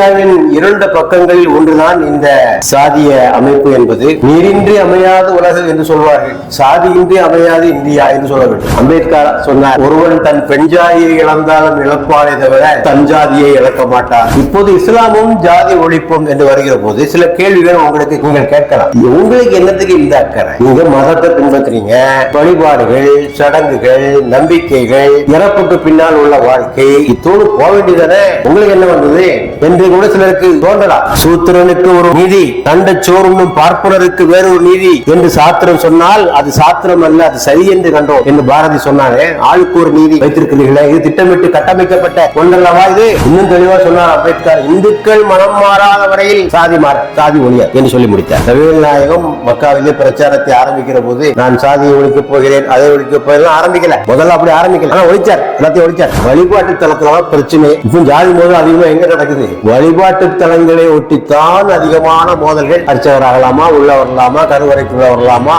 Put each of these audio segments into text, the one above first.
இந்தியாவின் இரண்டு பக்கங்களில் ஒன்றுதான் இந்த சாதிய அமைப்பு என்பது. நீரின்றி அமையாத உலகம் என்று சொல்வார்கள். சாதியின்றி அமையாது இந்தியா என்று சொல்ல வேண்டும். அம்பேத்கர் சொன்னார் ஒருவன் தன் பெண்ஜாதியை இழந்தாலும் இழப்பானே தவிர தன் ஜாதியை இழக்க மாட்டார் இப்போது இஸ்லாமும் ஜாதி ஒழிப்பும் என்று வருகிற போது சில கேள்விகள் உங்களுக்கு நீங்கள் கேட்கலாம். உங்களுக்கு என்னத்துக்கு இந்த அக்கறை? நீங்க மதத்தை பின்பற்றுறீங்க. வழிபாடுகள் சடங்குகள் நம்பிக்கைகள் இறப்புக்கு பின்னால் உள்ள வாழ்க்கை இத்தோடு போக வேண்டியதானே உங்களுக்கு என்ன வந்தது? என்று கூட சிலருக்கு தோன்றலாம் சூத்திரனுக்கு ஒரு நீதி கண்ட சோறுண்ணும் பார்ப்பனருக்கு வேறொரு நீதி என்று சாத்திரம் சொன்னால் அது சாத்திரம் அல்ல அது சரி என்று கண்டோம் என்று பாரதி சொன்னாரே ஆளுக்கு ஒரு நீதி வைத்திருக்கிறீர்களே இது திட்டமிட்டு கட்டமைக்கப்பட்ட ஒன்றல்லவா இது? இன்னும் தெளிவா சொன்னார் அம்பேத்கர் இந்துக்கள் மனம் மாறாத வரையில் சாதி மாற சாதி ஒழிய என்று சொல்லி முடித்தார். நவீன நாயகம் மக்காவிலே பிரச்சாரத்தை ஆரம்பிக்கிற போது நான் சாதியை ஒழிக்க போகிறேன் அதை ஒழிக்க போகிறேன் ஆரம்பிக்கல. முதல்ல அப்படி ஆரம்பிக்கல. ஆனா ஒழிச்சார் எல்லாத்தையும் ஒழிச்சார். வழிபாட்டு தளத்துல பிரச்சனை. இப்போ ஜாதி மோதல் அதிகமா எங்க நடக்குது? வழிபாட்டு தலங்களை ஒட்டித்தான் அதிகமான மோதல்கள் அர்ச்சகர் ஆகலாமா உள்ள வரலாமா கருவறைக்குள்ள வரலாமா?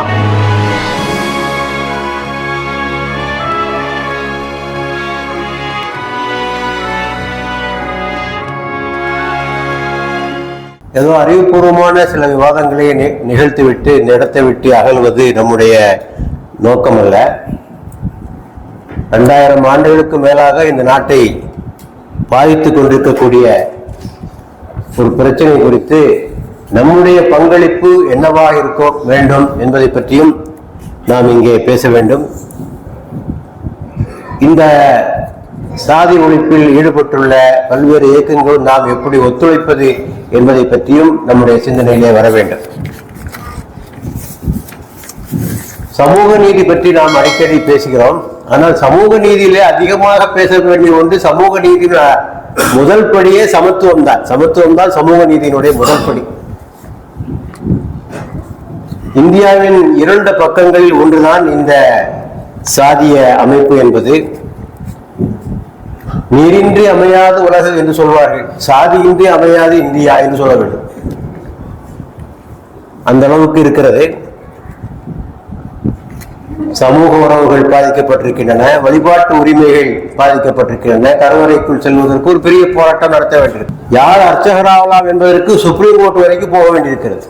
ஏதோ அறிவுபூர்வமான சில விவாதங்களை நிகழ்த்திவிட்டு இந்த இடத்தை விட்டு அகல்வது நம்முடைய நோக்கம் அல்ல ரெண்டாயிரம் ஆண்டுகளுக்கு மேலாக இந்த நாட்டை பாதித்துக் கொண்டிருக்கக்கூடிய ஒரு பிரச்சனை குறித்து நம்முடைய பங்களிப்பு என்னவா இருக்க வேண்டும் என்பதை பற்றியும் நாம் இங்கே பேச வேண்டும். இந்த சாதி ஒழிப்பில் ஈடுபட்டுள்ள பல்வேறு இயக்கங்களும் நாம் எப்படி ஒத்துழைப்பது என்பதை பற்றியும் நம்முடைய சிந்தனையிலே வர வேண்டும். சமூக நீதி பற்றி நாம் அடிக்கடி பேசுகிறோம். ஆனால் சமூக நீதியிலே அதிகமாக பேச வேண்டிய ஒன்று சமூக நீதி முதல் படியே சமத்துவம் தான். சமத்துவம் தான் சமூக நீதியினுடைய முதல் படி. இந்தியாவின் இரண்டு பக்கங்களில் ஒன்றுதான் இந்த சாதிய அமைப்பு என்பது. நீரின்றி அமையாத உலகம் என்று சொல்வார்கள். சாதியின்றி அமையாது இந்தியா என்று சொல்ல வேண்டும். அந்த அளவுக்கு இருக்கிறது. சமூக உறவுகள் பாதிக்கப்பட்டிருக்கின்றன வழிபாட்டு உரிமைகள் பாதிக்கப்பட்டிருக்கின்றன கருவறைக்குள் செல்வதற்கு ஒரு பெரிய போராட்டம் நடத்த வேண்டியிருக்கு யார் அர்ச்சகராகலாம் என்பதற்கு சுப்ரீம் கோர்ட் வரைக்கும் போக வேண்டியிருக்கிறது.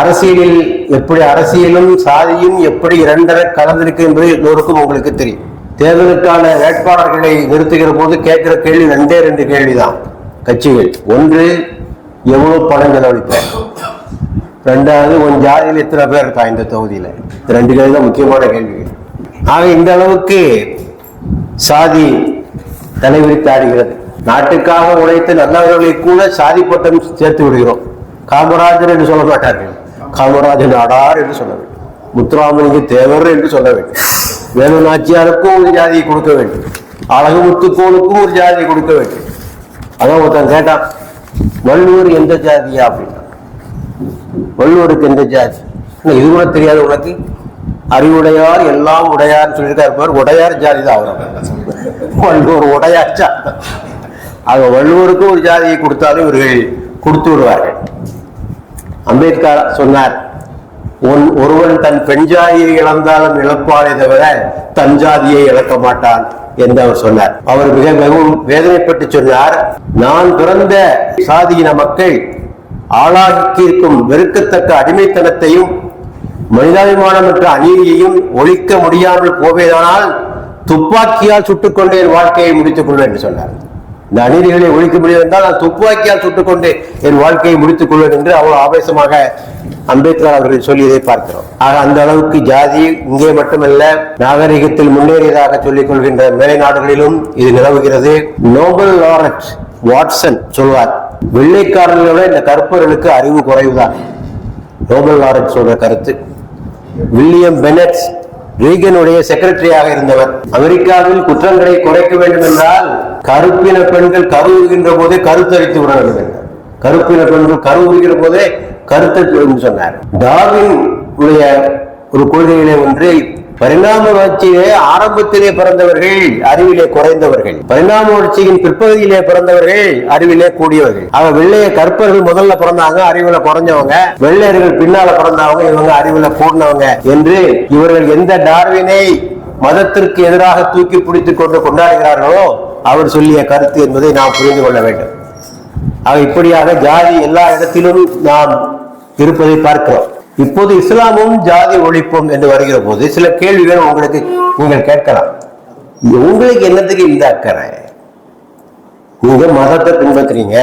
அரசியலில் எப்படி அரசியலும் சாதியும் எப்படி இரண்டரை கலந்திருக்கு என்பது எல்லோருக்கும் உங்களுக்கு தெரியும். தேர்தலுக்கான வேட்பாளர்களை நிறுத்துகிற போது கேட்கிற கேள்வி ரெண்டே ரெண்டு கேள்விதான். கட்சிகள். ஒன்று எவ்வளவு பணம் செலவழிப்ப ரெண்டாவது உன் ஜாதியில் எத்தனை பேர் இருக்கா இந்த தொகுதியில? ரெண்டு கேள்வி தான் முக்கியமான கேள்வி. ஆக இந்த அளவுக்கு சாதி தலைவிரித்து ஆடுகிறது. நாட்டுக்காக உழைத்து நல்லவர்களை கூட சாதி பட்டம் சேர்த்து விடுகிறோம். காமராஜர் என்று சொல்ல மாட்டார்கள். காமராஜர் நாடார் என்று சொல்ல வேண்டும். முத்துராமலிங்க தேவர் என்று சொல்ல வேண்டும். வேலு நாச்சியாருக்கும் ஒரு ஜாதியை கொடுக்க வேண்டும். அழகு முத்துக்கோளுக்கும் ஒரு ஜாதியை கொடுக்க வேண்டும். அதான் ஒருத்தன் கேட்டான் வள்ளுவர் எந்த ஜாதியா? அப்படின்னா. வள்ளுவருக்கு எந்த ஜாதி? என்ன, இது கூட தெரியாது உனக்கு. அறிவுடையார் எல்லாம் உடையார்னு சொல்லியிருக்காரு பாரு உடையார் ஜாதி தான் அவர். வள்ளுவர் உடையார் ஜாதி ஆக வள்ளுவருக்கு ஒரு ஜாதியை கொடுத்தாலும் இவர்கள் கொடுத்து விடுவார்கள். அம்பேத்கர் சொன்னார் உன் ஒருவன் தன் பெண் ஜாதியை இழந்தாலும் இழப்பானே தவிர தன் ஜாதியை இழக்க மாட்டான் என்று அவர் சொன்னார். அவர் மிக மிகவும் வேதனைப்பட்டு சொன்னார் நான் பிறந்த சாதியின மக்கள் ஆளாக்கியிருக்கும் வெறுக்கத்தக்க அடிமைத்தனத்தையும் மனிதாபிமானமற்ற அநீதியையும் ஒழிக்க முடியாமல் போவேதானால் துப்பாக்கியால் சுட்டுக்கொண்டே என் வாழ்க்கையை முடித்துக் கொள்வேன் என்று சொன்னார். இந்த அநீதிகளை ஒழிக்க முடியும் என்றால் நான் துப்பாக்கியால் சுட்டுக்கொண்டு என் வாழ்க்கையை முடித்துக் கொள்வேன் என்று அவ்வளவு ஆவேசமாக அம்பேத்கர் அவர்கள் சொல்லியதை பார்க்கிறோம். ஆக அந்த அளவுக்கு ஜாதி இங்கே மட்டுமல்ல நாகரிகத்தில் முன்னேறியதாக சொல்லிக் கொள்கின்ற மேலை நாடுகளிலும் இது நிலவுகிறது. நோபல் லாரன்ஸ் வாட்சன் சொல்வார் வெள்ளைக்காரர்களோட இந்த கருப்பர்களுக்கு அறிவு குறைவுதான். நோபல் லாரன்ஸ் சொல்ற கருத்து. வில்லியம் பெனட் ரீகனுடைய செக்ரட்டரியாக இருந்தவர். அமெரிக்காவில் குற்றங்களை குறைக்க வேண்டும் என்றால் கருப்பின பெண்கள் கருவுகின்ற போதே கருத்தரித்து விட வேண்டும் என்றார். கருப்பின பெண்கள் கருவுகிற போதே கருத்தரித்து சொன்னார். டார்வின் உடைய ஒரு கொள்கையிலே ஒன்றை பரிணாம வளர்ச்சியிலே ஆரம்பத்திலே பிறந்தவர்கள் அறிவிலே குறைந்தவர்கள். பரிணாம வளர்ச்சியின் பிற்பகுதியிலே பிறந்தவர்கள் அறிவிலே கூடியவர்கள். அவ வெள்ளைய கற்பர்கள் முதல்ல பிறந்தாங்க அறிவுல குறைஞ்சவங்க. வெள்ளையர்கள் பின்னால பிறந்தவங்க இவங்க அறிவுல கூடினவங்க என்று இவர்கள் எந்த டார்வினை மதத்திற்கு எதிராக தூக்கி பிடித்துக் கொண்டு கொண்டாடுகிறார்களோ அவர் சொல்லிய கருத்து என்பதை நாம் புரிந்து கொள்ள வேண்டும். ஆக இப்படியாக ஜாதி எல்லா இடத்திலும் நாம் இருப்பதை பார்க்கிறோம். இப்போது இஸ்லாமும் ஜாதி ஒழிப்பும் என்று வருகிற போது சில கேள்விகள் உங்களுக்கு நீங்கள் கேட்கலாம். உங்களுக்கு என்னத்துக்கு இந்த அக்கறை? நீங்க மதத்தை பின்பற்றுறீங்க.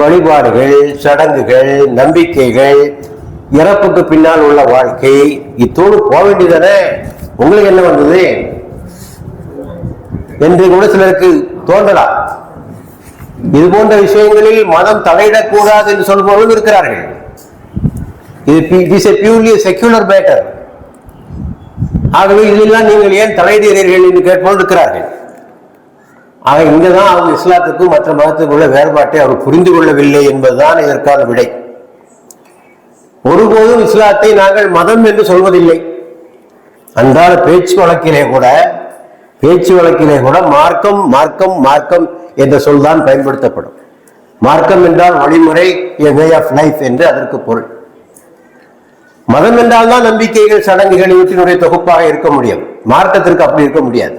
வழிபாடுகள் சடங்குகள் நம்பிக்கைகள் இறப்புக்கு பின்னால் உள்ள வாழ்க்கை இத்தோடு போக வேண்டியதானே உங்களுக்கு என்ன வந்தது? என்று கூட சிலருக்கு தோன்றலாம். இது போன்ற விஷயங்களில் மதம் தலையிடக்கூடாது என்று சொல்பவர்களும் இருக்கிறார்கள். இது is a purely secular matter ஆகவே இதெல்லாம் நீங்கள் ஏன் தலையிடுகிறீர்கள் என்று கேட்போம் இருக்கிறார்கள். ஆக இங்கதான் அவங்க இஸ்லாத்துக்கும் மற்ற மதத்துக்கும் உள்ள வேறுபாட்டை அவர் புரிந்து கொள்ளவில்லை என்பதுதான் இதற்கான விடை. ஒருபோதும் இஸ்லாத்தை நாங்கள் மதம் என்று சொல்வதில்லை. அன்றாட பேச்சு வழக்கிலே கூட பேச்சு வழக்கிலே கூட மார்க்கம் மார்க்கம் மார்க்கம் என்ற சொல் தான் பயன்படுத்தப்படும். மார்க்கம் என்றால் வழிமுறை வே ஆஃப் லைஃப் என்று அதற்கு பொருள். மதம் என்றால் தான் நம்பிக்கைகள் சடங்குகள் இவற்றினுடைய தொகுப்பாக இருக்க முடியும். மார்க்கத்திற்கு அப்படி இருக்க முடியாது.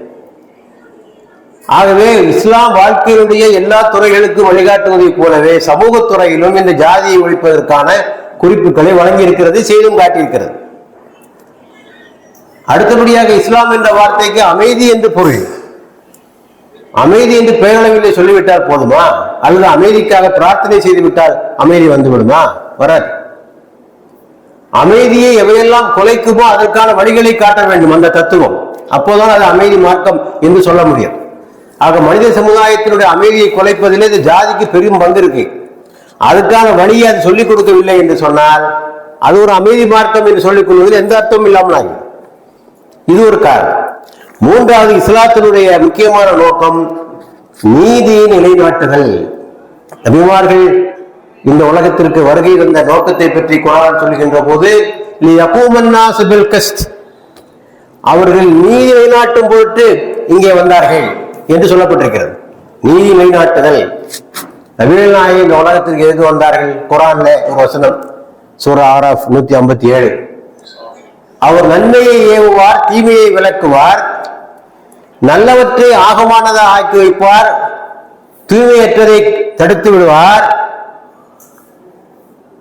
ஆகவே இஸ்லாம் வாழ்க்கையினுடைய எல்லா துறைகளுக்கும் வழிகாட்டுவதைப் போலவே சமூக துறையிலும் இந்த ஜாதியை ஒழிப்பதற்கான குறிப்புகளை வழங்கியிருக்கிறது செய்தும் காட்டியிருக்கிறது. அடுத்தபடியாக இஸ்லாம் என்ற வார்த்தைக்கு அமைதி என்று பொருள். அமைதி என்று பெயரளவில்லை சொல்லிவிட்டால் போதுமா? அல்லது அமைதிக்காக பிரார்த்தனை செய்துவிட்டால் அமைதி வந்துவிடுமா? வராது. அமைதியை எவையெல்லாம் குலைக்குமோ அதற்கான வழிகளை காட்ட வேண்டும் அந்த தத்துவம். அப்போதான் அது அமைதி மார்க்கம் என்று சொல்ல முடியும். ஆக மனித சமுதாயத்தினுடைய அமைதியை குலைப்பதிலே இந்த ஜாதிக்கு பெரும் பங்கு இருக்கு. அதுக்கான வழியை அது சொல்லிக் கொடுக்கவில்லை என்று சொன்னால் அது ஒரு அமைதி மார்க்கம் என்று சொல்லிக் கொள்வதில் எந்த அர்த்தமும் இல்லாமல் ஆகும் இது ஒரு காரணம். மூன்றாவது இஸ்லாத்தினுடைய முக்கியமான நோக்கம் நீதியை நிலைநாட்டுதல். நபிமார்கள் இந்த உலகத்திற்கு வருகை வந்த நோக்கத்தை பற்றி குரான் சொல்கின்ற போது அவர்கள் நீதி நிலைநாட்டும் பொருட்டு இங்கே வந்தார்கள் என்று சொல்லப்பட்டிருக்கிறது. நீதி நிலைநாட்டுதல். நபிகள் நாயகம் இந்த உலகத்திற்கு எது வந்தார்கள்? குரான்ல ஒரு வசனம் சூரா ஆராஃப் நூத்தி ஐம்பத்தி ஏழு. அவர் நன்மையை ஏவுவார் தீமையை விளக்குவார் நல்லவற்றை ஆகமானதாக ஆக்கி வைப்பார் தூய்மையற்றதை தடுத்து விடுவார்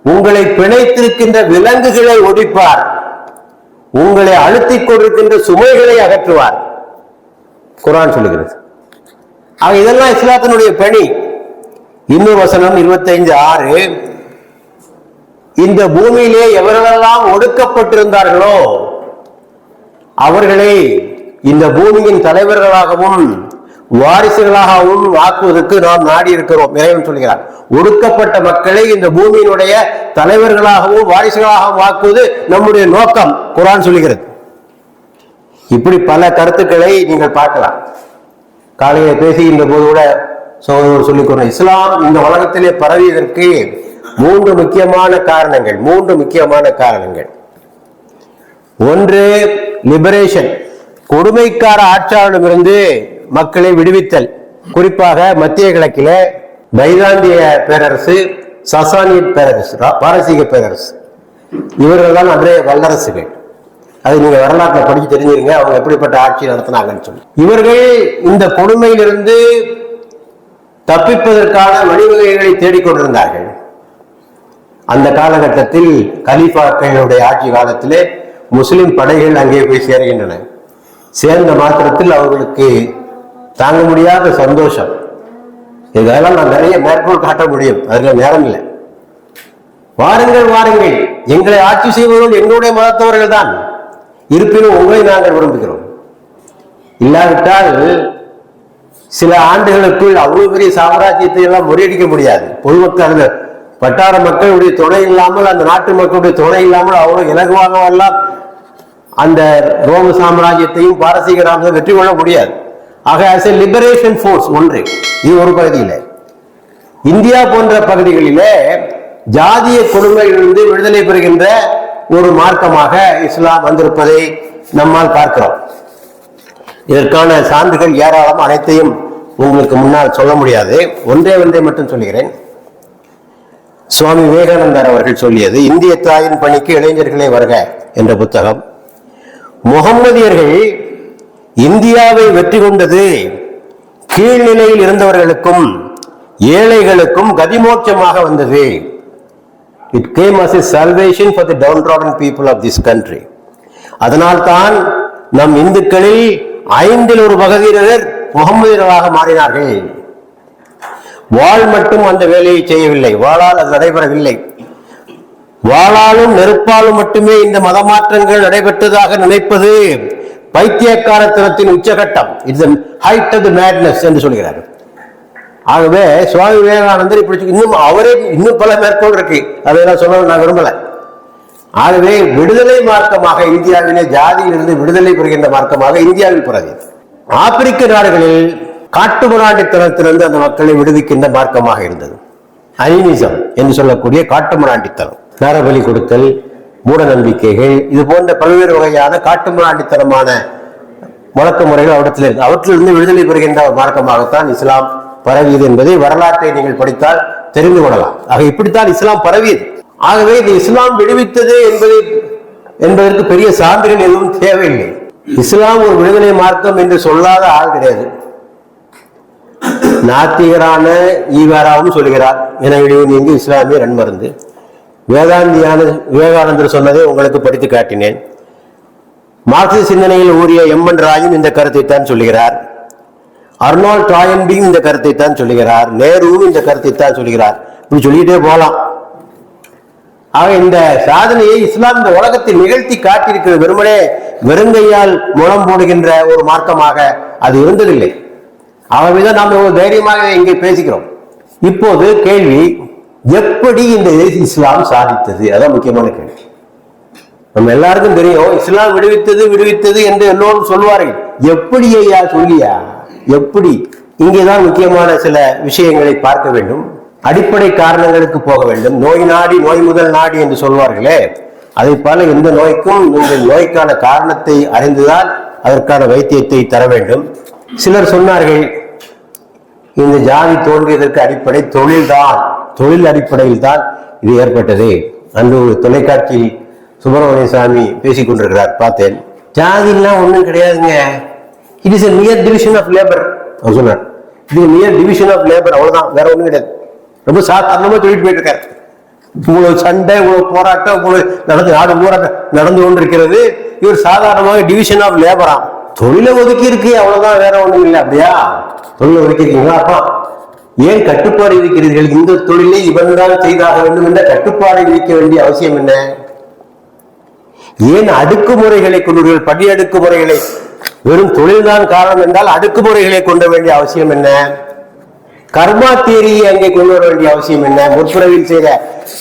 உங்களை பிணைத்திருக்கின்ற விலங்குகளை ஒடிப்பார். உங்களை அழுத்திக் கொண்டிருக்கின்ற சுமைகளை அகற்றுவார். குரான் சொல்லுகிறது. அவ இதெல்லாம் இஸ்லாத்தினுடைய பணி. இன்னும் வசனம் இருபத்தைந்து ஆறு. இந்த பூமியிலே எவரெல்லாம் ஒடுக்கப்பட்டிருந்தார்களோ அவர்களை இந்த பூமியின் தலைவர்களாகவும் வாரிசுகளாகவும் ஆக்குவதற்கு நாம் நாடி இருக்கிறோம் இறைவன் சொல்கிறார். ஒடுக்கப்பட்ட மக்களை இந்த பூமியினுடைய தலைவர்களாகவும் வாரிசுகளாகவும் ஆக்குவது நம்முடைய நோக்கம் குரான் சொல்லுகிறது இப்படி பல கருத்துக்களை நீங்கள் பார்க்கலாம். காலையில பேசுகின்ற போது கூட சகோதரர் சொல்லிக் இஸ்லாம் இந்த உலகத்திலே பரவியதற்கு மூன்று முக்கியமான காரணங்கள் மூன்று முக்கியமான காரணங்கள். ஒன்று லிபரேஷன் கொடுமைக்கார ஆட்சியாளரிடமிருந்து மக்களை விடுவித்தல். குறிப்பாக மத்திய கிழக்கில பைதாந்திய பேரரசு சசானியன் பேரரசு ரா- பாரசீக பேரரசு. இவர்கள் தான் அன்றைய வல்லரசுகள் அது நீங்க வரலாற்றில் படிச்சு தெரிஞ்சிருங்க அவங்க எப்படிப்பட்ட ஆட்சி நடத்தினாங்கன்னு சொல்லி. இவர்கள் இந்த கொடுமையிலிருந்து தப்பிப்பதற்கான வழிவகைகளை தேடிக்கொண்டிருந்தார்கள் அந்த காலகட்டத்தில் கலீஃபாக்களுடைய ஆட்சி காலத்திலே முஸ்லிம் படைகள் அங்கே போய் சேர்கின்றன. சேர்ந்த மாத்திரத்தில் அவர்களுக்கு தாங்க முடியாத சந்தோஷம். இதெல்லாம் நான் நிறைய மேற்கோள் காட்ட முடியும். அதுல நேரம் இல்லை. வாருங்கள் வாருங்கள். எங்களை ஆட்சி செய்பவர்கள் எங்களுடைய மதத்தவர்கள் தான். இருப்பினும் உங்களை நாங்கள் விரும்புகிறோம். இல்லாவிட்டால் சில ஆண்டுகளுக்குள் அவ்வளவு பெரிய சாம்ராஜ்யத்தை எல்லாம் முறியடிக்க முடியாது. பொதுமக்கள் அந்த வட்டார மக்களுடைய துணை இல்லாமல் அந்த நாட்டு மக்களுடைய துணை இல்லாமல் அவ்வளவு இலகுவாக எல்லாம் அந்த ரோம சாம்ராஜ்யத்தையும் பாரசீக ராமத்தை வெற்றி கொள்ள முடியாது. ஆக ஆஸ் a லிபரேஷன் ஃபோர்ஸ் ஒன்று. இது ஒரு பகுதியில். இந்தியா போன்ற பகுதிகளிலே ஜாதிய கொடுமையிலிருந்து விடுதலை பெறுகின்ற ஒரு மார்க்கமாக இஸ்லாம் வந்திருப்பதை நம்மால் பார்க்கிறோம். இதற்கான சான்றுகள் ஏராளம் அனைத்தையும் உங்களுக்கு முன்னால் சொல்ல முடியாது. ஒன்றே ஒன்றை மட்டும் சொல்கிறேன் சுவாமி விவேகானந்தர் அவர்கள் சொல்லியது இந்திய தாயின் பணிக்கு இளைஞர்களே வருக என்ற புத்தகம். முகம்மதியர்கள் இந்தியாவை வெற்றி கொண்டது கீழ்நிலையில் இருந்தவர்களுக்கும் ஏழைகளுக்கும் கதிமோட்சமாக வந்தது. It came as salvation for the downtrodden people of this country அதனால்தான் நம் இந்துக்களில் ஐந்தில் ஒரு பகுதியினர் முகமதியர்களாக மாறினார்கள். வாள் மட்டும் அந்த வேலையை செய்யவில்லை. வாளால் அது நடைபெறவில்லை. வாளாலும் நெருப்பாலும் மட்டுமே இந்த மதமாற்றங்கள் நடைபெற்றதாக நினைப்பது பைத்தியக்காரத்தனத்தின் உச்சகட்டம். It's height of the madness என்று சொல்கிறார். ஆகவே சுவாமி விவேகானந்தர் இப்படி இன்னும் அவரே இன்னும் பல மேற்கோள் இருக்கு. அதையெல்லாம் சொல்ல நான் விரும்பல. ஆகவே விடுதலை மார்க்கமாக இந்தியாவிலே ஜாதியிலிருந்து விடுதலை பெறுகின்ற மார்க்கமாக இந்தியாவில் பிறகு ஆப்பிரிக்க நாடுகளில் காட்டுமிராண்டித்தனத்திலிருந்து அந்த மக்களை விடுவிக்கின்ற மார்க்கமாக இருந்தது. அனிமிசம் என்று சொல்லக்கூடிய காட்டுமிராண்டித்தனம் நரபலி கொடுத்தல் மூட நம்பிக்கைகள் இது போன்ற பல்வேறு வகையான காட்டுமிராண்டித்தனமான வழக்க முறைகள் அவரிடத்தில் இருக்கு. அவற்றிலிருந்து விடுதலை பெறுகின்ற மார்க்கமாகத்தான் இஸ்லாம் பரவியது என்பதை வரலாற்றை நீங்கள் படித்தால் தெரிந்து கொள்ளலாம். ஆக இப்படித்தான் இஸ்லாம் பரவியது. ஆகவே இது இஸ்லாம் விடுவித்தது என்பதை என்பதற்கு பெரிய சான்றுகள் எதுவும் தேவையில்லை. இஸ்லாம் ஒரு விடுதலை மார்க்கம் என்று சொல்லாத ஆள் கிடையாது. நாத்திகரான ஈவாராவும் சொல்கிறார் என நீங்க நீங்கி இஸ்லாமிய நன்மருந்து. வேதாந்தியான விவேகானந்தர் சொன்னதை உங்களுக்கு படித்து காட்டினேன். மார்க்சிய சிந்தனையில் ஊறிய எம்என் ராயும் இந்த கருத்தை தான் சொல்லுகிறார். அர்னால்ட் டாயன்பியும் இந்த கருத்தை தான் சொல்லுகிறார். நேருவும் இந்த கருத்தை தான் சொல்லுகிறார். இப்படி சொல்லிட்டே போகலாம் ஆக இந்த சாதனையை இஸ்லாம் இந்த உலகத்தில் நிகழ்த்தி காட்டியிருக்கிறது வெறுமனே வெறுங்கையால் முழம் போடுகின்ற ஒரு மார்க்கமாக அது இருந்ததில்லை. ஆகவேதான் நாம் தைரியமாக இங்கே பேசுகிறோம் இப்போது கேள்வி எப்படி இந்த இஸ்லாம் சாதித்தது? அதான் முக்கியமான கேள்வி. நம்ம எல்லாருக்கும் தெரியும் இஸ்லாம் விடுவித்தது விடுவித்தது என்று எல்லோரும் சொல்வார்கள். எப்படி ஐயா சொல்லியா? எப்படி? இங்கேதான் முக்கியமான சில விஷயங்களை பார்க்க வேண்டும். அடிப்படை காரணங்களுக்கு போக வேண்டும். நோய் நாடி நோய் முதல் நாடி என்று சொல்வார்களே. அதை போல எந்த நோய்க்கும் இந்த நோய்க்கான காரணத்தை அறிந்துதான் அதற்கான வைத்தியத்தை தர வேண்டும். சிலர் சொன்னார்கள் இந்த ஜாதி தோன்றியதற்கு அடிப்படை தொழில்தான். தொழில் அடிப்படையில் தான் இது ஏற்பட்டது அன்று ஒரு தொலைக்காட்சியில் சுப்பிரமணிய சாமி பேசிக் கொண்டிருக்கிறார். பார்த்தேன். ஜாதிலாம் ஒன்றும் கிடையாதுங்க. It is near division of labour அவர் சொன்னார். இது நியர் டிவிஷன் ஆஃப் லேபர் அவ்வளவுதான். வேற ஒன்றும் கிடையாது. ரொம்ப சாதாரணமா சொல்லிட்டு போயிட்டு இருக்காரு. இவ்வளவு சண்டை இவ்வளவு போராட்டம் இவ்வளவு நடந்து நாடு போராட்டம் நடந்து கொண்டிருக்கிறது. இவர் சாதாரணமாக டிவிஷன் ஆஃப் லேபரா தொழிலை ஒதுக்கி இருக்கு அவ்வளவுதான். வேற ஒண்ணும் இல்லை. அப்படியா? தொழிலை ஒதுக்கி இருக்கீங்களா? அப்பா. ஏன் கட்டுப்பாடு இருக்கிறீர்கள் இந்த தொழிலை இவன் தான் செய்தாக வேண்டும் என்ற கட்டுப்பாடு விதிக்க வேண்டிய அவசியம் என்ன? ஏன் அடுக்குமுறைகளை கொண்டீர்கள்? படி அடுக்குமுறைகளை. வெறும் தொழில்தான் காரணம் என்றால் அடுக்குமுறைகளை கொண்ட வேண்டிய அவசியம் என்ன? கர்மா தேரியை அங்கே கொண்டு வர வேண்டிய அவசியம் என்ன? முற்பிறவில் செய்த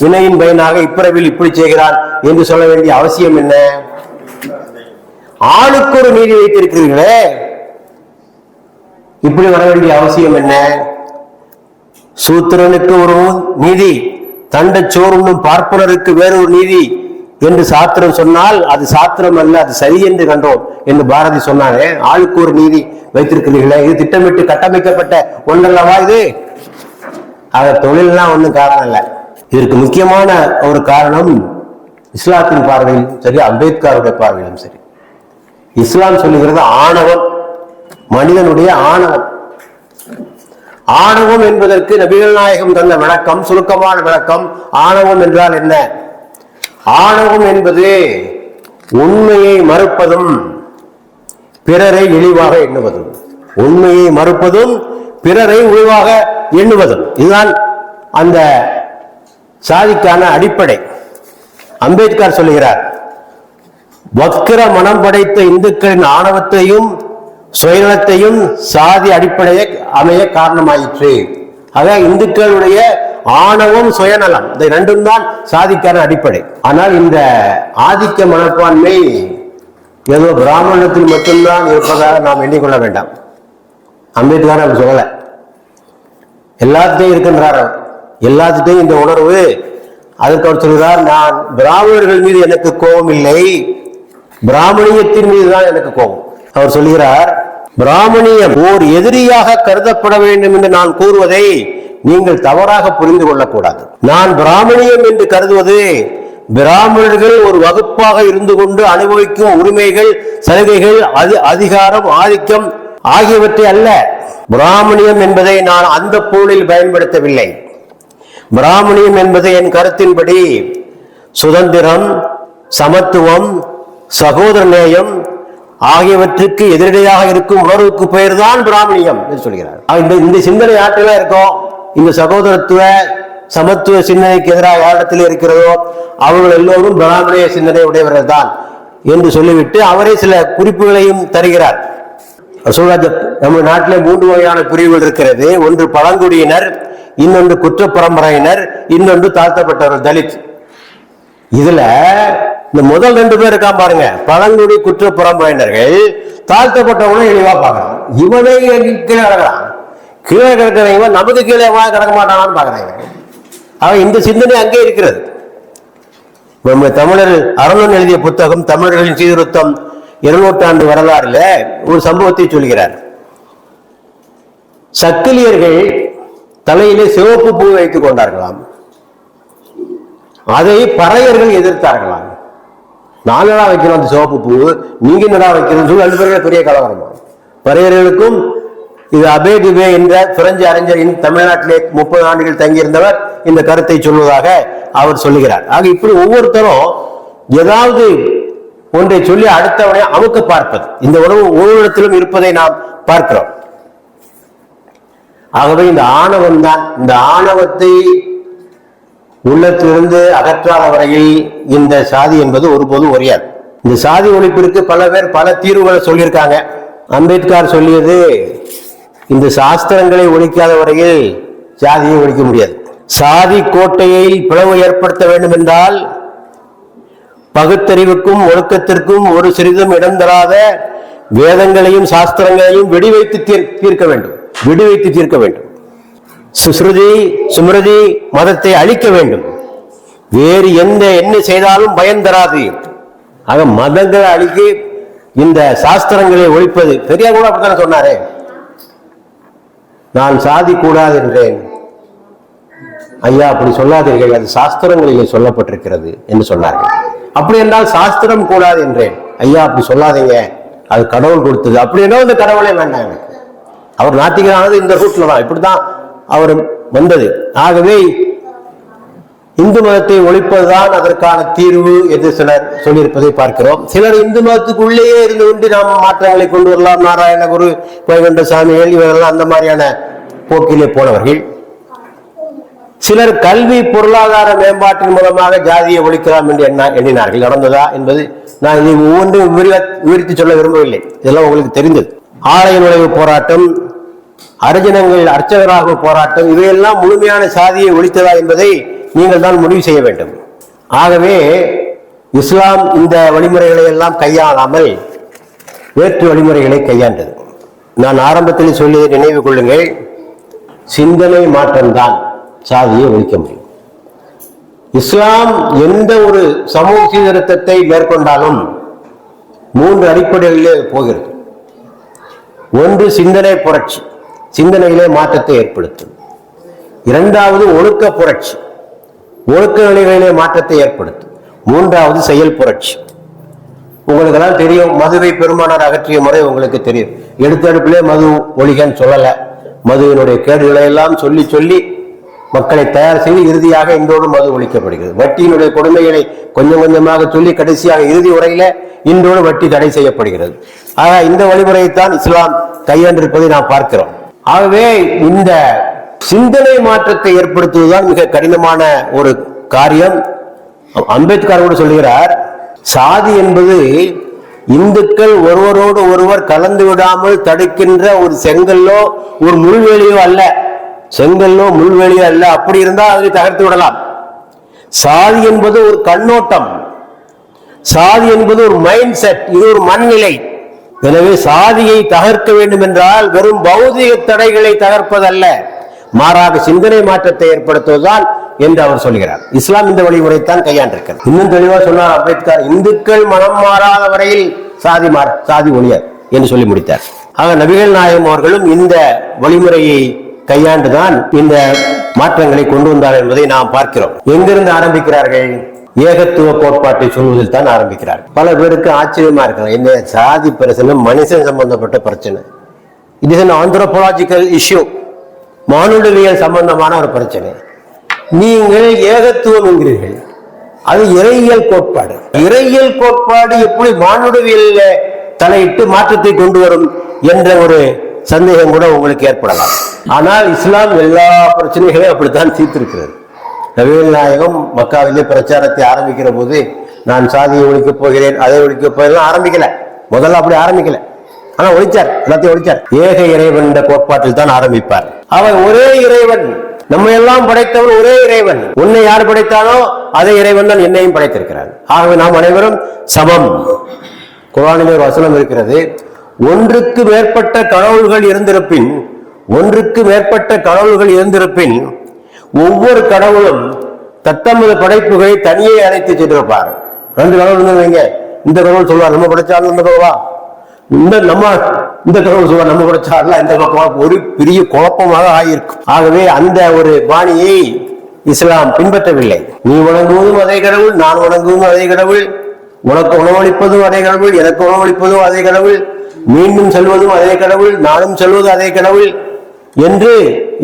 வினையின் பயனாக இப்பிறவில் இப்படி செய்கிறான் என்று சொல்ல வேண்டிய அவசியம் என்ன? ஆளுக்கு ஒரு நீதி வைத்திருக்கிறீர்களே. இப்படி வர வேண்டிய அவசியம் என்ன? சூத்திரனுக்கு ஒரு நீதி தண்ட சோறுண்ணும் பார்ப்பனருக்கு வேறொரு நீதி என்று சாத்திரம் சொன்னால் அது சாத்திரம் அல்ல அது சரி என்று கண்டோம் என்று பாரதி சொன்னாரே ஆளுக்கு ஒரு நீதி வைத்திருக்கிறீர்களே. இது திட்டமிட்டு கட்டமைக்கப்பட்ட ஒன்றல்லவா இது? ஆக தொழில்லாம் ஒண்ணும் காரணம் இல்லை இதற்கு முக்கியமான ஒரு காரணம் இஸ்லாத்தின் பார்வையிலும் சரி அம்பேத்கருடைய பார்வையிலும் சரி. இஸ்லாம் சொல்லுகிறது ஆணவம் மனிதனுடைய ஆணவம். ஆணவம் என்பதற்கு நபிகள் நாயகம் தந்த விளக்கம் சுருக்கமான விளக்கம். ஆணவம் என்றால் என்ன? ஆணவம் என்பது உண்மையை மறுப்பதும் பிறரை இழிவாக எண்ணுவதும். உண்மையை மறுப்பதும் பிறரை உழிவாக எண்ணுவதும். இதுதான் அந்த சாதிக்கான அடிப்படை. அம்பேத்கர் சொல்லுகிறார் வக்கிர மனம் படைத்த இந்துக்களின் ஆணவத்தையும் சுயநலத்தையும் சாதி அடிப்படையை அமைய காரணமாயிற்று. ஆக இந்துக்களுடைய ஆணவம் சுயநலம். இந்த ரெண்டும் தான் சாதிக்கான அடிப்படை. ஆனால் இந்த ஆதிக்க மனப்பான்மை ஏதோ பிராமணத்தில் மட்டும்தான் இருப்பதாக நாம் எண்ணிக்கொள்ள வேண்டாம். அம்பேத்கர் அப்படி சொல்லலை. எல்லாத்தையும் இருக்கின்றார் அவர். எல்லாத்துட்டையும் இந்த உணர்வு. அதற்கு அவர் சொல்கிறார் நான் பிராமணர்கள் மீது எனக்கு கோபம் இல்லை. பிராமணியத்தின் மீது தான் எனக்கு கோபம். அவர் சொல்கிறார் பிராமணியம் ஓர் எதிரியாக கருதப்பட வேண்டும் என்று நான் கூறுவதை நீங்கள் தவறாக புரிந்து கொள்ளக்கூடாது. நான் பிராமணியம் என்று கருதுவது பிராமணர்கள் ஒரு வகுப்பாக இருந்து கொண்டு அனுபவிக்கும் உரிமைகள் சலுகைகள் அது அதிகாரம் ஆதிக்கம் ஆகியவற்றை அல்ல. பிராமணியம் என்பதை நான் அந்த பொருளில் பயன்படுத்தவில்லை. பிராமணியம் என்பது என் கருத்தின்படி சுதந்திரம் சமத்துவம் சகோதர நேயம் ஆகியவற்றுக்கு எதிரடையாக இருக்கும் உணர்வுக்கு பெயர்தான் பிராமணியம் என்று சொல்கிறார் இந்த இந்த சிந்தனை ஆற்றலாம் இருக்கும் இந்த சகோதரத்துவ சமத்துவ சிந்தனைக்கு எதிராக யாரிடத்தில் இருக்கிறதோ அவர்கள் எல்லோரும் பிராமணிய சிந்தனை உடையவர்கள் தான் என்று சொல்லிவிட்டு அவரே சில குறிப்புகளையும் தருகிறார். சொல்றாரு நம்ம நாட்டிலே மூன்று வகையான பிரிவுகள் இருக்கிறது. ஒன்று பழங்குடியினர் இன்னொன்று குற்ற பரம்பரையினர் இன்னொன்று தாழ்த்தப்பட்டவர்கள் தலித். இதுல இந்த முதல் ரெண்டு பேர் இருக்கான் பாருங்க. பழங்குடி குற்ற பரம்பரையினர்கள் தாழ்த்தப்பட்டவனும் இழிவா பார்க்கறான் இவனே கீழே கிடக்கிறான். கீழே கிடக்கிறவங்க நமக்கு கீழே எவனாவது கிடக்க மாட்டானான்னு பாக்குறாங்க அவன் இந்த சிந்தனை அங்கே இருக்கிறது. நம்ம தமிழர் அரணன் எழுதிய புத்தகம் தமிழர்களின் சீர்திருத்தம் இருநூற்றாண்டு வரலாறுல ஒரு சம்பவத்தை சொல்கிறார். சக்கிலியர்கள் தலையிலே சிவப்பு பூ வைத்துக் கொண்டார்களாம். அதை பறையர்கள் எதிர்த்தார்களாம். நாலடா வைக்கணும் அந்த சிவப்பு பூ. நீங்க என்னடா வைக்கணும்னு சொல்லி ரெண்டு பேருமே பெரிய கலவரம் பறையர்களுக்கும் இது அபே டிபே என்ற பிரெஞ்சு அறிஞர் தமிழ்நாட்டிலே முப்பது ஆண்டுகள் தங்கியிருந்தவர் இந்த கருத்தை சொல்வதாக அவர் சொல்லுகிறார். ஆக இப்படி ஒவ்வொருத்தரும் ஏதாவது ஒன்றை சொல்லி அடுத்தவனை அமுக்க பார்ப்பது. இந்த உணவு ஒவ்வொருத்திலும் இருப்பதை நாம் பார்க்கிறோம். ஆகவே இந்த ஆணவம் தான் இந்த ஆணவத்தை உள்ளத்திலிருந்து அகற்றாத வரையில் இந்த சாதி என்பது ஒருபோதும் ஒழியாது இந்த சாதி ஒழிப்பிற்கு பல பேர் பல தீர்வுகளை சொல்லியிருக்காங்க. அம்பேத்கர் சொல்லியது இந்த சாஸ்திரங்களை ஒழிக்காத வரையில் சாதியை ஒழிக்க முடியாது. சாதி கோட்டையை பிளவு ஏற்படுத்த வேண்டும் என்றால் பகுத்தறிவுக்கும் ஒழுக்கத்திற்கும் ஒரு சிறிதும் இடம் தராத வேதங்களையும் சாஸ்திரங்களையும் வெடிவைத்து தீர்- தீர்க்க வேண்டும். வெடிவைத்து தீர்க்க வேண்டும். சுஸ்ருதி சுமிருதி மதத்தை அழிக்க வேண்டும். வேறு எந்த என்ன செய்தாலும் பயன் தராது. ஆக மதங்களை அழிக்க இந்த சாஸ்திரங்களை ஒழிப்பது பெரியார் கூட அப்படித்தானே சொன்னாரே? நான் சாதி கூடாது என்றேன். ஐயா அப்படி சொல்லாதீர்கள். அது சாஸ்திரங்களிலே சொல்லப்பட்டிருக்கிறது என்று சொன்னார்கள். அப்படி என்றால் சாஸ்திரம் கூடாது என்றேன். ஐயா அப்படி சொல்லாதீங்க. அது கடவுள் கொடுத்தது. அப்படி என்ன இந்த கடவுளே வேண்டாங்க அவர் நாத்திகரானது இந்த ரூட்ல தான். இப்படிதான் அவர் வந்தது. ஆகவே இந்து மதத்தை ஒழிப்பதுதான் அதற்கான தீர்வு என்று சிலர் சொல்லியிருப்பதை பார்க்கிறோம். சிலர் இந்து மதத்துக்குள்ளேயே இருந்து கொண்டு நாம் மாற்றங்களை கொண்டு வரலாம். நாராயணகுரு வைகுண்ட சாமிகள் இவர்கள்லாம் அந்த மாதிரியான போக்கிலே போனவர்கள். சிலர் கல்வி பொருளாதார மேம்பாட்டின் மூலமாக ஜாதியை ஒழிக்கலாம் என்று எண்ண எண்ணினார்கள். நடந்ததா என்பது நான் இதை ஒவ்வொன்றும் விரிவா- விவரித்து சொல்ல விரும்பவில்லை. இதெல்லாம் உங்களுக்கு தெரிந்தது. ஆலய நுழைவு போராட்டம் அர்ஜனங்கள் அர்ச்சகராக போராட்டம் இவையெல்லாம் முழுமையான சாதியை ஒழித்ததா என்பதை நீங்கள் தான் முடிவு செய்ய வேண்டும். ஆகவே இஸ்லாம் இந்த வழிமுறைகளை எல்லாம் கையாளாமல் வேற்று வழிமுறைகளை கையாண்டது. நான் ஆரம்பத்தில் சொல்லியதை நினைவு கொள்ளுங்கள். சிந்தனை மாற்றம்தான் சாதியை ஒழிக்க முடியும். இஸ்லாம் எந்த ஒரு சமூக சீர்திருத்தத்தை மேற்கொண்டாலும் மூன்று அடிப்படைகளிலே போகிறது. ஒன்று சிந்தனை புரட்சி. சிந்தனையிலே மாற்றத்தை ஏற்படுத்தும். இரண்டாவது ஒழுக்க புரட்சி. ஒழுக்க நிலைகளிலே மாற்றத்தை ஏற்படுத்தும். மூன்றாவது செயல் புரட்சி. உங்களுக்கெல்லாம் தெரியும் மதுவை பெருமானார் அகற்றிய முறை உங்களுக்கு தெரியும். எடுத்தடுப்பிலே மது ஒழிகன்னு சொல்லலை. மதுவினுடைய கேடுகளை எல்லாம் சொல்லி சொல்லி மக்களை தயார் செய்து இறுதியாக இன்றோடு மது ஒழிக்கப்படுகிறது. வட்டியினுடைய கொடுமைகளை கொஞ்சம் கொஞ்சமாக சொல்லி கடைசியாக இறுதி உரையில இன்றோடு வட்டி தடை செய்யப்படுகிறது. ஆக இந்த வழிமுறையைத்தான் இஸ்லாம் கையாண்டிருப்பதை நாம் பார்க்கிறோம். ஆகவே இந்த சிந்தனை மாற்றத்தை ஏற்படுத்துவதுதான் மிக கடினமான ஒரு காரியம். அம்பேத்கர் கூட சொல்கிறார் சாதி என்பது இந்துக்கள் ஒருவரோடு ஒருவர் கலந்து விடாமல் தடுக்கின்ற ஒரு செங்கல்லோ ஒரு முள்வெளியோ அல்ல. செங்கல்லோ முள்வெளியோ அல்ல. அப்படி இருந்தால் அதை தகர்த்து விடலாம். சாதி என்பது ஒரு கண்ணோட்டம். சாதி என்பது ஒரு மைண்ட் செட் இது ஒரு மனநிலை. எனவே சாதியை தகர்க்க வேண்டும் என்றால் வெறும் பௌதிக தடைகளை தகர்ப்பதல்ல. மாறாக சிந்தனை மாற்றத்தை ஏற்படுத்துவதுதான் என்று அவர் சொல்கிறார். இஸ்லாம் இந்த வழிமுறைத்தான் கையாண்டிருக்கிறது. இன்னும் தெளிவா சொன்னார் அம்பேத்கர் இந்துக்கள் மனம் மாறாத வரையில் சாதி மாற சாதி ஒழியாது என்று சொல்லி முடித்தார். ஆக நபிகள் நாயகம் அவர்களும் இந்த வழிமுறையை கையாண்டுதான் இந்த மாற்றங்களை கொண்டு வந்தார் என்பதை நாம் பார்க்கிறோம். எங்கிருந்து ஆரம்பிக்கிறார்கள்? ஏகத்துவ கோட்பாட்டை சொல்வதில் தான் ஆரம்பிக்கிறார். பல பேருக்கு ஆச்சரியமா இருக்கலாம். என்ன சாதி பிரச்சனை மனுஷன் சம்பந்தப்பட்ட பிரச்சனை. It is an anthropological issue மானுடவியல் சம்பந்தமான ஒரு பிரச்சனை. நீங்கள் ஏகத்துவம் என்கிறீர்கள். அது இறையியல் கோட்பாடு. இறையியல் கோட்பாடு எப்படி மானுடவியல்ல தலையிட்டு மாற்றத்தை கொண்டு வரும் என்ற ஒரு சந்தேகம் கூட உங்களுக்கு ஏற்படலாம். ஆனால் இஸ்லாம் எல்லா பிரச்சனைகளையும் அப்படித்தான் தீர்த்திருக்கிறது. நவீன நாயகம் மக்காவிலே பிரச்சாரத்தை ஆரம்பிக்கிற போது நான் சாதியை ஒழிக்கப் போகிறேன் அதை ஒழிக்கப் போகிறேன் ஆரம்பிக்கல. முதல்ல அப்படி ஆரம்பிக்கல. ஆனா ஒழிச்சார் எல்லாத்தையும் ஒழிச்சார். ஏக இறைவன் கோட்பாட்டில் தான் ஆரம்பிப்பார். அவன் ஒரே இறைவன். நம்ம எல்லாம் படைத்தவன் ஒரே இறைவன். உன்னை யார் படைத்தானோ அதே இறைவன் தான் என்னையும் படைத்திருக்கிறான். ஆகவே நாம் அனைவரும் சமம். குரானிலே ஒரு வசனம் இருக்கிறது ஒன்றுக்கு மேற்பட்ட கடவுள்கள் இருந்திருப்பின் ஒன்றுக்கு மேற்பட்ட கடவுள்கள் இருந்திருப்பின் ஒவ்வொரு கடவுளும் தத்தமது படைப்புகளை தனியே அழைத்து சென்றிருப்பார். ரெண்டு கடவுள் இருந்தாங்க வைங்க இந்த கடவுள் சொல்லுவார் நம்ம படைச்சாலும் இந்த கடவுளா? இந்த நம்ம இந்த கடவுள் சொல்லுவார் நம்ம படைச்சார்ல இந்த பக்கம் ஒரு பெரிய குழப்பமாக ஆகியிருக்கும். ஆகவே அந்த ஒரு பாணியை இஸ்லாம் பின்பற்றவில்லை. நீ வணங்குவதும் அதே கடவுள் நான் வணங்குவதும் அதே கடவுள் உனக்கு உணவளிப்பதும் அதே கடவுள் எனக்கு உணவளிப்பதும் அதே கடவுள் மீண்டும் செல்வதும் அதே கடவுள் நானும் செல்வதும் அதே கடவுள் என்று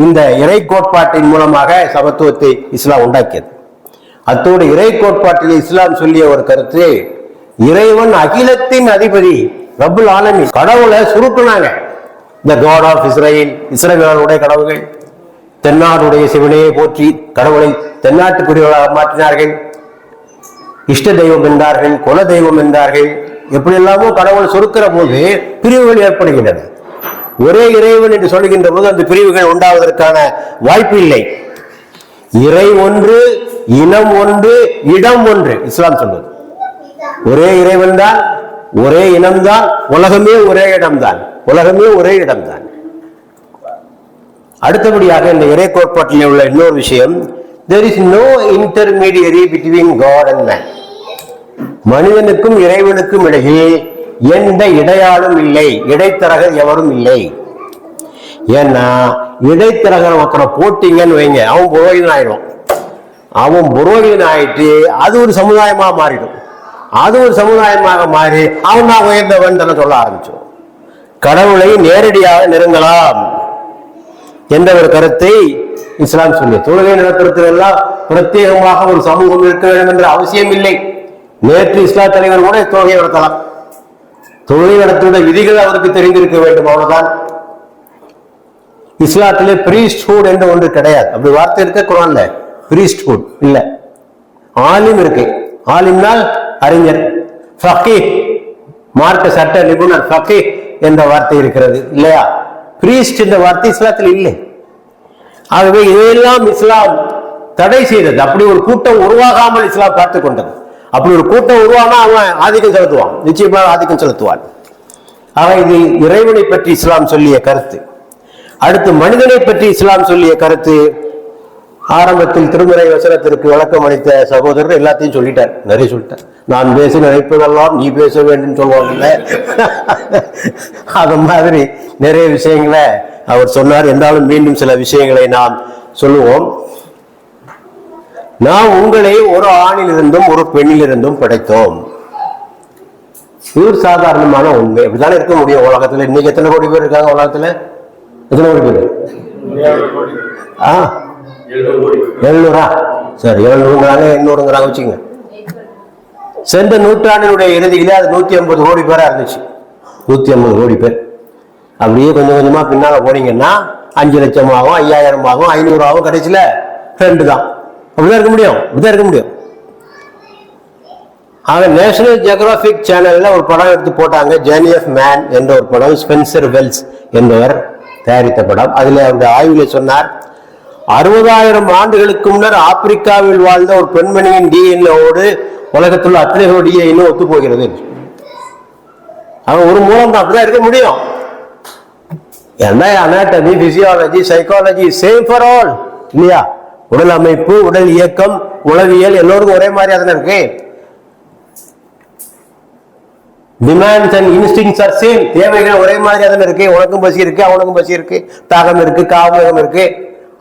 இந்த இறை கோட்பாட்டின் மூலமாக சமத்துவத்தை இஸ்லாம் உண்டாக்கியது. அத்தோடு இறை கோட்பாட்டில் இஸ்லாம் சொல்லிய ஒரு கருத்து இறைவன் அகிலத்தின் அதிபதி ரபுல் ஆலமி கடவுளை சுருக்குனாங்க. இந்த காட் ஆஃப் இஸ்ரேல் இஸ்ரேலுடைய கடவுள்கள் தென்னாடுடைய சிவனையை போற்றி கடவுளை தென்னாட்டுக்குரியவர்களாக மாற்றினார்கள். இஷ்ட தெய்வம் என்றார்கள் குல தெய்வம் என்றார்கள் எப்படி எல்லாமோ கடவுள் சுருக்கிற போது பிரிவுகள் ஏற்படுகின்றன. ஒரே இறைவன் என்று சொல்கின்ற போது அந்த பிரிவுகள் உண்டாவதற்கான வாய்ப்பு இல்லை. இறை ஒன்று இனம் ஒன்று இடம் ஒன்று. இஸ்லாம் சொல்வது. ஒரே இறைவன் தான் ஒரே இனம்தான் உலகமே ஒரே இடம்தான் உலகமே ஒரே இடம்தான் அடுத்தபடியாக இந்த இறை கோட்பாட்டில் உள்ள இன்னொரு விஷயம் there is no intermediary between God and man மனிதனுக்கும் இறைவனுக்கும் இடையே எந்த இடையாளும் இல்லை இடைத்தரகர் எவரும் இல்லை. ஏன்னா இடைத்தரகர் ஒருத்தனை போட்டிங்கன்னு வைங்க அவன் புரோகிதன் ஆயிடும் அவன் புரோகிதன் ஆயிட்டு அது ஒரு சமுதாயமாக மாறிடும். அது ஒரு சமுதாயமாக மாறி அவன் நான் உயர்ந்தவன் தானே சொல்ல ஆரம்பிச்சோம் கடவுளை நேரடியாக நெருங்கலாம். என்ற ஒரு கருத்தை இஸ்லாம் சொல்லி தொழுகை நடத்துறதுக்கெல்லாம் பிரத்யேகமாக ஒரு சமூகம் இருக்க வேண்டும் என்ற அவசியம் இல்லை. நேற்று இஸ்லாம் தலைவர் கூட தொழுகை நடத்தலாம். தொழில் நடத்துகிற விதிகள் அவருக்கு தெரிந்திருக்க வேண்டும் அவ்வளவுதான். இஸ்லாத்திலே பிரீஸ்ட்ஹுட் என்று ஒன்று கிடையாது. அப்படி வார்த்தை இருக்க? குரான்ல? பிரீஸ்ட்ஹுட் இல்ல. ஆலிம் இருக்கு. ஆலிம்னால் அறிஞர். ஃபக்கி மார்க்க சட்ட நிபுணர் ஃபக்கீஹ் என்ற வார்த்தை இருக்கிறது இல்லையா? பிரீஸ்ட் என்ற வார்த்தை இஸ்லாத்தில் இல்லை. ஆகவே இதையெல்லாம் இஸ்லாம் தடை செய்தது. அப்படி ஒரு கூட்டம் உருவாகாமல் இஸ்லாம் பார்த்துக் கொண்டது. அப்படி ஒரு கூட்டம் உருவானா அவன் ஆதிக்கம் செலுத்துவான். நிச்சயமாக ஆதிக்கம் செலுத்துவான். ஆக இது இறைவனை பற்றி இஸ்லாம் சொல்லிய கருத்து. அடுத்து மனிதனை பற்றி இஸ்லாம் சொல்லிய கருத்து. ஆரம்பத்தில் திருமுறை வசனத்திற்கு விளக்கம் அளித்த சகோதரர் எல்லாத்தையும் சொல்லிட்டார். நிறைய சொல்லிட்டார். நான் பேச நினைப்பதெல்லாம் நீ பேச வேண்டும் சொல்லுவாங்கல்ல அது மாதிரி நிறைய விஷயங்களை அவர் சொன்னார். என்றாலும் மீண்டும் சில விஷயங்களை நாம் சொல்லுவோம். நாம் உங்களை ஒரு ஆணிலிருந்தும் ஒரு பெண்ணிலிருந்தும் படைத்தோம். இது சாதாரணமான உண்மை. அப்படித்தானே இருக்க முடியும் உலகத்துல? இன்னைக்கு எத்தனை கோடி பேர் இருக்காங்க உலகத்துல? எத்தனை கோடி பேர்? ஆ? எழுநூறா? சரி எழுநூறுங்கிறாங்க எண்ணூறுங்கிறாங்க வச்சுங்க சென்ற நூற்றாண்டினுடைய இறுதியிலே அது நூத்தி ஐம்பது கோடி பேரா இருந்துச்சு. நூத்தி ஐம்பது கோடி பேர். அப்படியே கொஞ்சம் கொஞ்சமா பின்னால போனீங்கன்னா அஞ்சு லட்சம் ஆகும் ஐயாயிரம் ஆகும் ஐநூறு ஆகும் கடைசியில ரெண்டு தான் அப்படிதான் இருக்க முடியும். அப்படிதான் இருக்க முடியும். ஆக நேஷனல் ஜியோகிராபிக் சேனல்ல ஒரு படம் எடுத்து போட்டாங்க. ஜேர்னி ஆஃப் மேன் என்ற ஒரு படம். ஸ்பென்சர் வெல்ஸ் என்பவர் தயாரித்த படம். அதில் அந்த ஆய்வில் சொன்னார் அறுபதாயிரம் ஆண்டுகளுக்கு முன்னர் ஆப்பிரிக்காவில் வாழ்ந்த ஒரு பெண்மணியின் டிஎன்ஏவோடு உலகத்தில் அத்தனை டிஎன்ஏ ஒத்து போகிறது. அவன் ஒரு மூலம் தான் அப்படிதான் இருக்க முடியும். என்ன anatomy physiology psychology same for all இல்லையா? உடல் அமைப்பு உடல் இயக்கம் உளவியல் எல்லோருக்கும் ஒரே மாதிரி தானே இருக்கு? Demands and instincts are same தேவைகள் ஒரே மாதிரி தானே இருக்கு? உனக்கும் பசி இருக்கு அவனுக்கும் பசி இருக்கு. தாகம் இருக்கு காமகம் இருக்கு.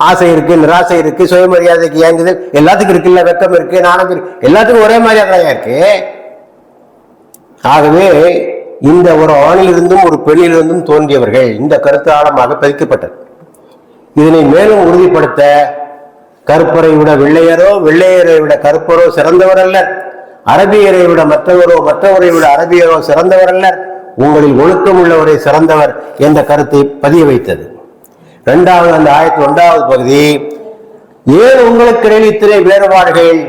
ஆசை இருக்கு நிராசை இருக்கு சுயமரியாதைக்கு இயங்குது எல்லாத்துக்கும் இருக்குல்ல வெக்கம் இருக்கு நாணம் இருக்கு. எல்லாத்துக்கும் ஒரே மாதிரியா தான் இருக்கு? ஆகவே இந்த ஒரு ஆணிலிருந்தும் ஒரு பெண்ணிலிருந்தும் தோன்றியவர்கள் இந்த கருத்து ஆழமாக பதிக்கப்பட்டது. இதனை மேலும் உறுதிப்படுத்த கருப்பரை விட வெள்ளையரோ வெள்ளையரை விட கருப்பரோ சிறந்தவர் அல்லர் அரபியரை விட மற்றவரோ மற்றவரை விட அரபியரோ சிறந்தவர் அல்லர் உங்களில் ஒழுக்கம் உள்ளவரை சிறந்தவர் என்ற கருத்தை பதிய வைத்தது. இரண்டாவது அந்த ஆயிரத்தி ஒன்றாவது பகுதி ஏன் உங்களுக்கு இடையில் இத்தனை வேறுபாடுகள்?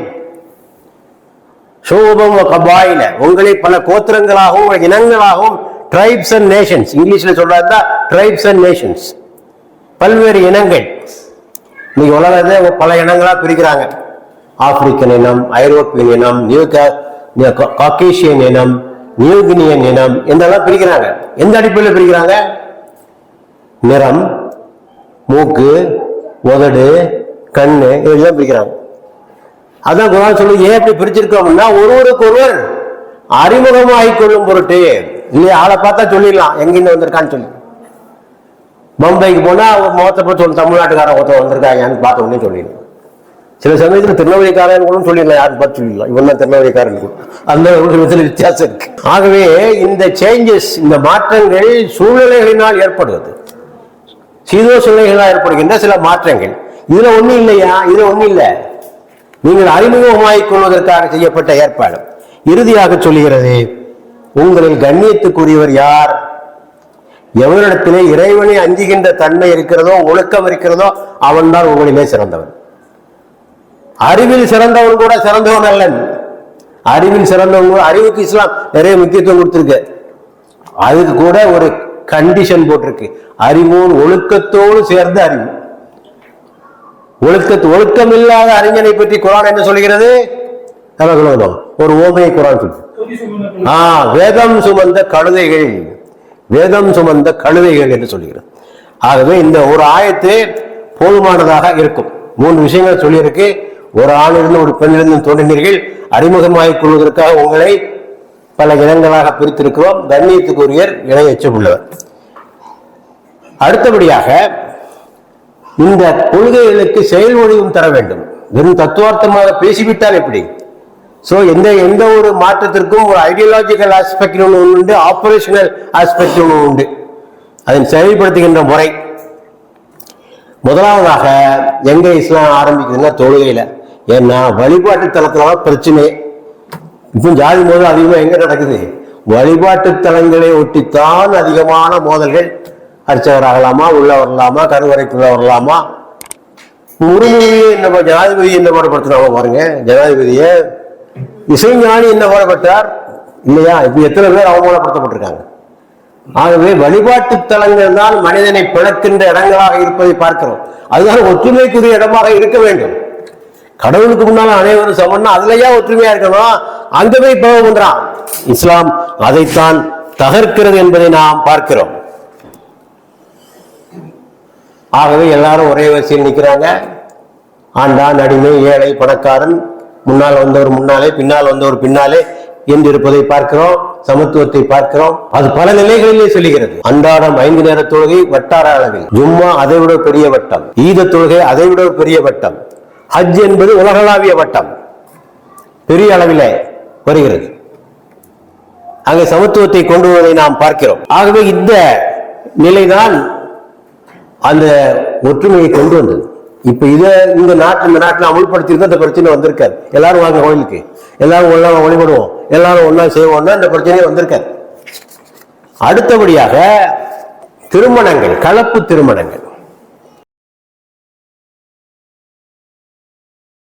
சோபம் கபாயில. உங்களை பல கோத்திரங்களாகவும் இனங்களாகவும் ட்ரைப்ஸ் அண்ட் நேஷன்ஸ் இங்கிலீஷ்ல சொல்றதா ட்ரைப்ஸ் அண்ட் நேஷன்ஸ் பல்வேறு இனங்கள். இன்னைக்கு உலகத்தை பல இனங்களா பிரிக்கிறாங்க. ஆப்பிரிக்கன் இனம் ஐரோப்பியன் இனம் நியூ காக்கேஷியன் இனம் நியூகினியன் இனம் என்றெல்லாம் பிரிக்கிறாங்க. எந்த அடிப்படையில் பிரிக்கிறாங்க? நிறம் மூக்கு உதடு கண்ணு இதெல்லாம் பிரிக்கிறாங்க. அதான் குரான் சொல்லி ஏன் இப்படி பிரிச்சிருக்கோம்னா ஒருவருக்கு ஒருவர் அறிமுகமாகிக் கொள்ளும் பொருட்டு. இல்லையா? ஆளை பார்த்தா சொல்லிடலாம் எங்கிருந்து வந்திருக்கான்னு சொல்லி. பம்பைக்கு போனால் முகத்தை பற்றி ஒன்று தமிழ்நாட்டுக்காரன் ஒருத்தர் வந்திருக்காங்கன்னு பார்த்த உடனே சொல்லிடலாம் சில சமயத்தில் திருநெல்வேலிக்காரன் கூட சொல்லிடலாம் யாரும் பார்த்து சொல்லிடலாம். இவன் தான் திருநெல்வேலிக்காரன் கூட. அந்த ஒரு விதத்தில் வித்தியாசம் இருக்கு. ஆகவே இந்த சேஞ்சஸ் இந்த மாற்றங்கள் சூழ்நிலைகளினால் ஏற்படுவது. சீதோசூழ்நிலைகளால் ஏற்படுகின்ற சில மாற்றங்கள். இதில் ஒன்றும் இல்லையா? இதில் ஒன்றும் இல்லை. நீங்கள் அறிமுகமாகிக் கொள்வதற்காக செய்யப்பட்ட ஏற்பாடு. இறுதியாக சொல்லுகிறது உங்களில் கண்ணியத்துக்குரியவர் யார்? எவரிடத்திலே இறைவனை அஞ்சுகின்ற தன்மை இருக்கிறதோ ஒழுக்கம் இருக்கிறதோ அவன்தான் உங்களிலே சிறந்தவன். அறிவில் சிறந்தவன் கூட சிறந்தவன் அல்லன். அறிவில் சிறந்தவன் கூட அறிவுக்கு இஸ்லாம் நிறைய முக்கியத்துவம் கொடுத்துருக்கு. அதுக்கு கூட ஒரு கண்டிஷன் போட்டிருக்கு. அறிவோடு ஒழுக்கத்தோடு சேர்ந்த அறிவு. ஒழுக்கத்து ஒழுக்கம் இல்லாத அறிஞனை பற்றி குரான் என்ன சொல்கிறது ஒரு ஓமையை குரான் சொல்லு ஆஹ் வேதம் சுமந்த கழுதைகள். வேதம் சுமந்த கழுதைகள் என்று சொல்கிறது ஆகவே இந்த ஒரு ஆயத்து போதுமானதாக இருக்கும். மூன்று விஷயங்கள் சொல்லியிருக்கு. ஒரு ஆணிலிருந்து ஒரு பெண்ணிலிருந்து தோன்றினீர்கள். அறிமுகமாகிக் கொள்வதற்காக உங்களை பல இனங்களாக பிரித்திருக்கிறோம். கண்ணியத்துக்குரியர் இணையச்சம் உள்ளவர். அடுத்தபடியாக இந்த கொள்கைகளுக்கு செயல் ஒழிவும் தர வேண்டும். வெறும் தத்துவார்த்தமாக பேசிவிட்டால் எப்படி? ஸோ எந்த எந்த ஒரு மாற்றத்திற்கும் ஒரு ஐடியாலஜிக்கல் ஆஸ்பெக்ட் ஒன்று உண்டு ஆப்ரேஷனல் ஆஸ்பெக்ட் ஒன்று உண்டு. அதன் செயல்படுத்துகின்ற முறை. முதலாவதாக எங்க இஸ்லாம் ஆரம்பிக்குதுன்னா தொழுகையில. ஏன்னா வழிபாட்டு தளத்துல தான் பிரச்சனை. இப்போ ஜாதி மோதல் அதிகமாக எங்க நடக்குது? வழிபாட்டு தலங்களை ஒட்டித்தான் அதிகமான மோதல்கள். அர்ச்சகராகலாமா உள்ள வரலாமா கருவறைக்குள்ள வரலாமா? முருகனையே என்ன ஜனாதிபதியை என்ன பாடுபடுத்தினாங்க பாருங்க. ஜனாதிபதியை இசைஞானி என்ன பாடுபட்டார் இல்லையா? இப்ப எத்தனை பேர் அவமானப்படுத்தப்பட்டிருக்காங்க? ஆகவே வழிபாட்டு தலங்கள் தான் மனிதனை பிளக்கின்ற இடங்களாக இருப்பதை பார்க்கிறோம். அதுதான் ஒற்றுமைக்குரிய இடமாக இருக்க வேண்டும். கடவுளுக்கு முன்னால் அனைவரும் சமன்னா அதுலயா ஒற்றுமையா இருக்கணும்? அங்க போய் பாவம் பண்றான் இஸ்லாம் அதைத்தான் தகர்க்கிறது என்பதை நாம் பார்க்கிறோம். ஆகவே எல்லாரும் ஒரே வரிசையில் நிற்கிறாங்க ஆண்டான் அடிமை ஏழை பணக்காரன் முன்னால் வந்தவர் முன்னாலே பின்னால் வந்தவர் பின்னாலே என்று இருப்பதை பார்க்கிறோம் சமத்துவத்தை பார்க்கிறோம். அது பல நிலைகளிலே சொல்லுகிறது. அன்றாடம் ஐந்து நேர தொழுகை வட்டார அளவில். ஜும்மா அதை விட பெரிய வட்டம். ஈத தொழுகை அதை விட பெரிய வட்டம். ஹஜ் என்பது உலகளாவிய வட்டம். பெரிய அளவிலே வருகிறது. அங்கே சமத்துவத்தை கொண்டு வருவதை நாம் பார்க்கிறோம். ஆகவே இந்த நிலைதான் அந்த ஒற்றுமையை கொண்டு வந்தது. இப்ப இதை இந்த நாட்டு இந்த நாட்டில் அமுல்படுத்தியிருந்தா இந்த பிரச்சனை வந்திருக்காது. எல்லாரும் வாங்க கோயிலுக்கு. எல்லாரும் ஒன்றா வழிபடுவோம். எல்லாரும் ஒன்றா செய்வோம்னா இந்த பிரச்சனையே வந்திருக்காது. அடுத்தபடியாக திருமணங்கள் கலப்பு திருமணங்கள்.